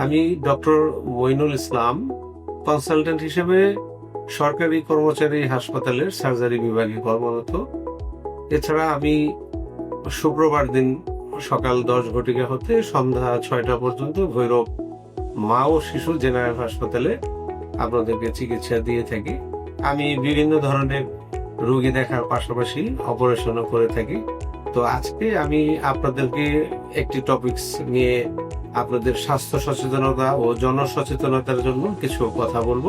আমি doctor Moinul Islam consultant হিসেবে সরকারি কর্মচারী হাসপাতালের সার্জারি বিভাগে কর্মরত। এছাড়া আমি শুক্রবার দিন সকাল দশ ঘটিকা হতে সন্ধ্যা ছয়টা পর্যন্ত ভৈরব মা ও শিশু জেনারেল হাসপাতালে আপনাদেরকে চিকিৎসা দিয়ে থাকি। আমি বিভিন্ন ধরনের রোগী দেখার পাশাপাশি অপারেশনও করে থাকি। তো আজকে আমি আপনাদেরকে একটি টপিকস নিয়ে আপনাদের স্বাস্থ্য সচেতনতা ও জনসচেতনতার জন্য কিছু কথা বলব।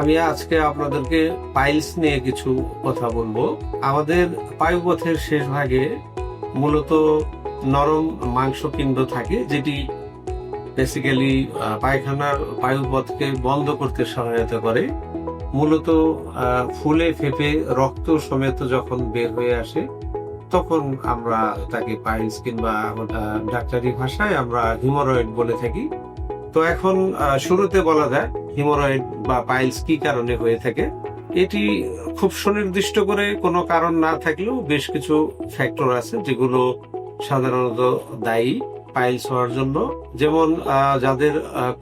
আমি আজকে আপনাদেরকে পাইলস নিয়ে কিছু কথা বলব। আমাদের পায়ুপথের শেষ ভাগে মূলত নরম মাংসপিণ্ড থাকে, যেটি বেসিক্যালি পায়খানার বায়ুপথকে বন্ধ করতে সহায়তা করে। মূলত ফুলে ফেপে রক্ত সমেত যখন বের হয়ে আসে তখন আমরা তাকে পাইলস কিংবা ডাক্তারি ভাষায় আমরা হিমোরয়েড বলে থাকি। তো এখন শুরুতে বলা যায় হিমোরয়েড বা পাইলস কি কারণে হয়ে থাকে। এটি খুব সুনির্দিষ্ট করে কোনো কারণ না থাকলেও বেশ কিছু ফ্যাক্টর আছে যেগুলো সাধারণত দায়ী পাইলস হওয়ার জন্য। যেমন যাদের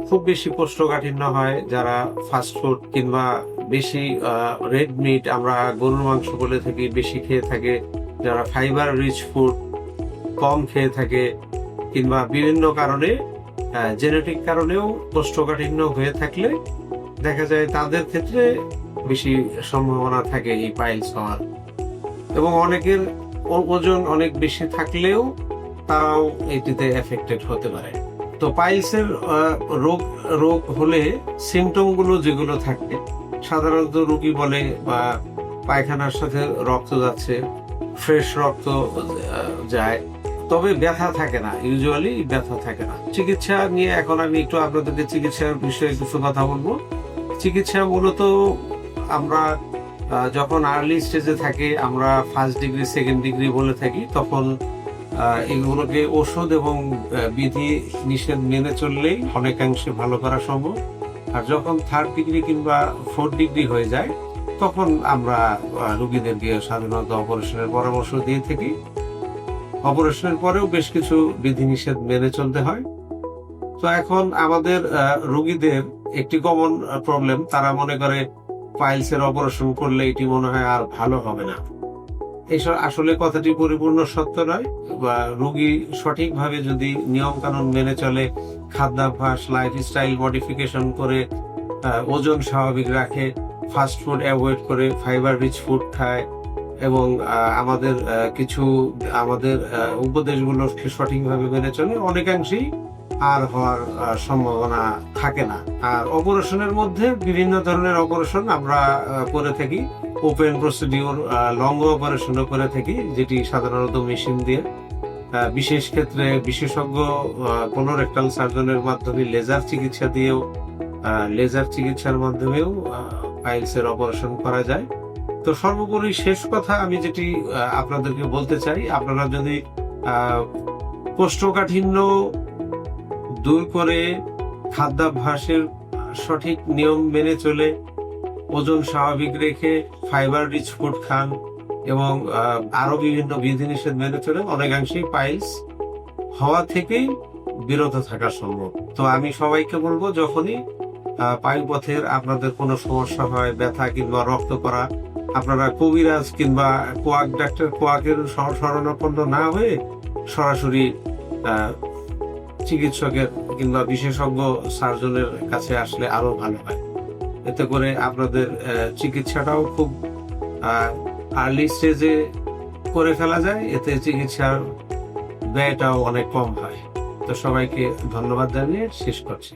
খুব বেশি কোষ্ঠকাঠিন্য হয়, যারা ফাস্টফুড কিংবা বেশি রেড মিট আমরা গরুর মাংস বলে থাকি, বেশি খেয়ে থাকে যারা ফাইবার রিচ ফুড কম খেয়ে থাকে কিংবা বিভিন্ন কারণে জেনেটিক কারণেও কোষ্ঠকাঠিন্য হয়ে থাকলে দেখা যায় তাদের ক্ষেত্রে বেশি সম্ভাবনা থাকে এই পাইলস হওয়ার। এবং অনেকের ওজন অনেক বেশি থাকলেও তারাও এটিতে এফেক্টেড হতে পারে। তো পাইলসের রোগ রোগ হলে সিমটমগুলো যেগুলো থাকে, সাধারণত রোগী বলে বা পায়খানার সাথে রক্ত যাচ্ছে ফ্রেশ রক্ত যায়। তবে ব্যথা থাকে না, ইউজুয়ালি ব্যথা থাকে না। চিকিৎসা নিয়ে এখন আমি একটু আপনাদেরকে চিকিৎসার বিষয়ে কিছু কথা বলব। চিকিৎসা মূলত আমরা যখন আর্লি স্টেজে থাকে, আমরা ফার্স্ট ডিগ্রি সেকেন্ড ডিগ্রি বলে থাকি, তখন এগুলোকে ওষুধ এবং বিধি নিষেধ মেনে চললেই অনেকাংশে ভালো করা সম্ভব। আর যখন থার্ড ডিগ্রি কিংবা ফোর্থ ডিগ্রি হয়ে যায় তখন আমরা রোগীদেরকে সাধারণত অপারেশনের পরামর্শ দিয়ে থাকি। অপারেশনের পরেও বেশ কিছু বিধিনিষেধ মেনে চলতে হয়। তো এখন আমাদের রোগীদের একটি কমন প্রবলেম তারা মনে করে পাইলসের অপারেশন করলে এটি মনে হয় আর ভালো হবে না। এসব আসলে কথাটি পরিপূর্ণ সত্য নয়। বা রোগী সঠিকভাবে যদি নিয়ম কানুন মেনে চলে, খাদ্যাভ্যাস লাইফস্টাইল মডিফিকেশন করে ওজন স্বাভাবিক রাখে ফাস্ট ফুড অ্যাভয়েড করে, ফাইবার রিচ ফুড খায় এবং আমাদের কিছু, আমাদের উপদেশগুলো সঠিকভাবে মেনে চলে। অনেকাংশেই আর হওয়ার সম্ভাবনা থাকে না। আর অপারেশনের মধ্যে বিভিন্ন ধরনের অপারেশন আমরা করে থাকি। ওপেন প্রসিডিউর লং অপারেশনও করে থাকি, যেটি সাধারণত মেশিন দিয়ে। বিশেষ ক্ষেত্রে বিশেষজ্ঞ কোনোরেক্টাল সার্জনের মাধ্যমে লেজার চিকিৎসা দিয়েও লেজার চিকিৎসার মাধ্যমেও পাইলসের অপারেশন করা যায়। তো সর্বোপরি শেষ কথা আমি যেটি আপনাদেরকে বলতে চাই, আপনারা যদি কোষ্ঠকাঠিন্য দূর করে খাদ্যাভ্যাসের সঠিক নিয়ম মেনে চলে, ওজন স্বাভাবিক রেখে ফাইবার রিচ ফুড খান এবং আরও বিভিন্ন বিধিনিষেধ মেনে চলে, অনেকাংশেই পাইলস হওয়া থেকেই বিরত থাকা সম্ভব। তো আমি সবাইকে বলব, যখনই পায়ুপথের আপনাদের কোনো সমস্যা হয়, ব্যথা কিংবা রক্ত করা, আপনারা কবিরাজ কিংবা কোয়াক, ডাক্তার কোয়াকের শরণাপন্ন না হয়ে সরাসরি চিকিৎসকের কিংবা বিশেষজ্ঞ সার্জনের কাছে আসলে আরও ভালো হয়। এতে করে আপনাদের চিকিৎসাটাও খুব আর্লি স্টেজে করে ফেলা যায়। এতে চিকিৎসার ব্যয়টাও অনেক কম হয়। তো সবাইকে ধন্যবাদ জানিয়ে শেষ করছি।